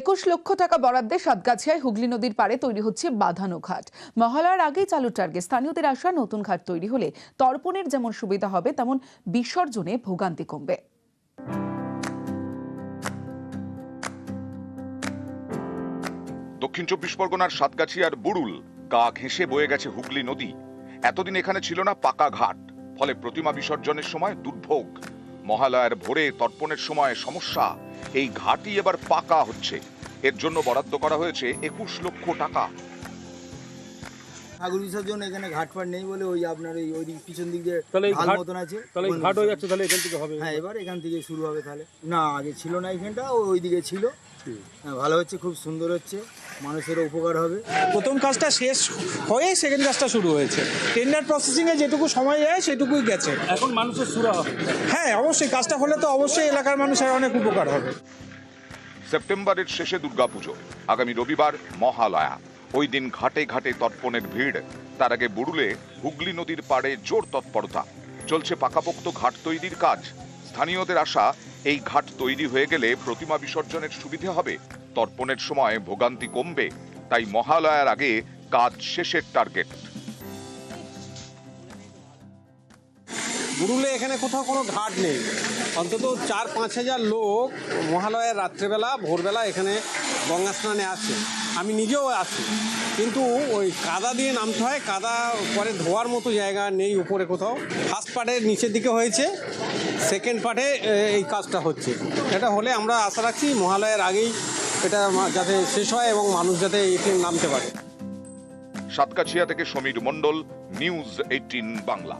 একুশ লক্ষ টাকা বরাদ্দে সাতগাছিয়ায় হুগলি নদীর পাড়ে তৈরি হচ্ছে বাঁধানো ঘাট। মহালয়ার আগেই চালু টার্গে স্থানীয়দের আশা, নতুন ঘাট তৈরি হলে তর্পণের যেমন সুবিধা হবে, তেমন বিসর্জনে ভোগান্তি কমবে। দক্ষিণ চব্বিশ পরগনার সাতগাছিয়ার বুড়ুল গা ঘেঁষে বয়ে গেছে হুগলি নদী। এতদিন এখানে ছিল না পাকা ঘাট, ফলে প্রতিমা বিসর্জনের সময় দুর্ভোগ। মহালয়ার ভোরে তর্পণের সময় সমস্যা। এই ঘাটি এবার পাকা হচ্ছে। এর জন্য বরাদ্দ করা হয়েছে একুশ লক্ষ টাকা। ঠাকুর বিসর্জন এখানে ঘাট ফাট নেই বলে ওই আপনার ওই ওই পিছন দিক দিয়ে তাহলে এই ঢাল ঘাট- মতন আছে। তাহলে এই ঘাট হয়ে যাচ্ছে তাহলে এখান থেকে হবে। হ্যাঁ এবার এখান থেকে শুরু হবে তাহলে। না আগে ছিল না এখানটা ও- ওই দিকে ছিল। হ্যাঁ ভালো হচ্ছে খুব সুন্দর হচ্ছে। মানুষেরও উপকার হবে। প্রথম কাজটা শেষ হয়ে সেকেন্ড কাজটা শুরু হয়েছে। টেন্ডার প্রসেসিংয়ে যেটুকু সময় যায় সেটুকুই গেছে। এখন মানুষের সুরা হবে। হ্যাঁ অবশ্যই কাজটা হলে তো অবশ্যই এলাকার মানুষের অনেক উপকার হবে। সেপ্টেম্বরের শেষে দুর্গাপুজো। আগামী রবিবার মহালয়া। ওই দিন ঘাটে ঘাটে তর্পণের ভিড়। তার আগে বুড়ুলে হুগলি নদীর পাড়ে জোর তৎপরতা। চলছে পাকাপোক্ত ঘাট তৈরির কাজ। স্থানীয়দের আশা, এই ঘাট তৈরি হয়ে গেলে প্রতিমা বিসর্জনের সুবিধে হবে। তর্পণের সময় ভোগান্তি কমবে, তাই মহালয়ার আগে কাজ শেষের টার্গেট। বুরুলে এখানে কোথাও কোনো ঘাট নেই। অন্তত চার পাঁচ হাজার লোক মহালয়ের রাত্রেবেলা, ভোরবেলা এখানে গঙ্গা স্নানে আসে। আমি নিজেও আসি কিন্তু ওই কাদা দিয়ে নামতে হয়। কাদা পরে ধোয়ার মতো জায়গা নেই উপরে কোথাও। ফার্স্ট পার্টের নিচের দিকে হয়েছে। সেকেন্ড পার্টে এই কাজটা হচ্ছে। এটা হলে আমরা আশা রাখছি মহালয়ের আগেই এটা যাতে শেষ হয় এবং মানুষ যাতে এটি নামতে পারে। সাতকাছিয়া থেকে সমীর মণ্ডল, নিউজ এইটিন বাংলা।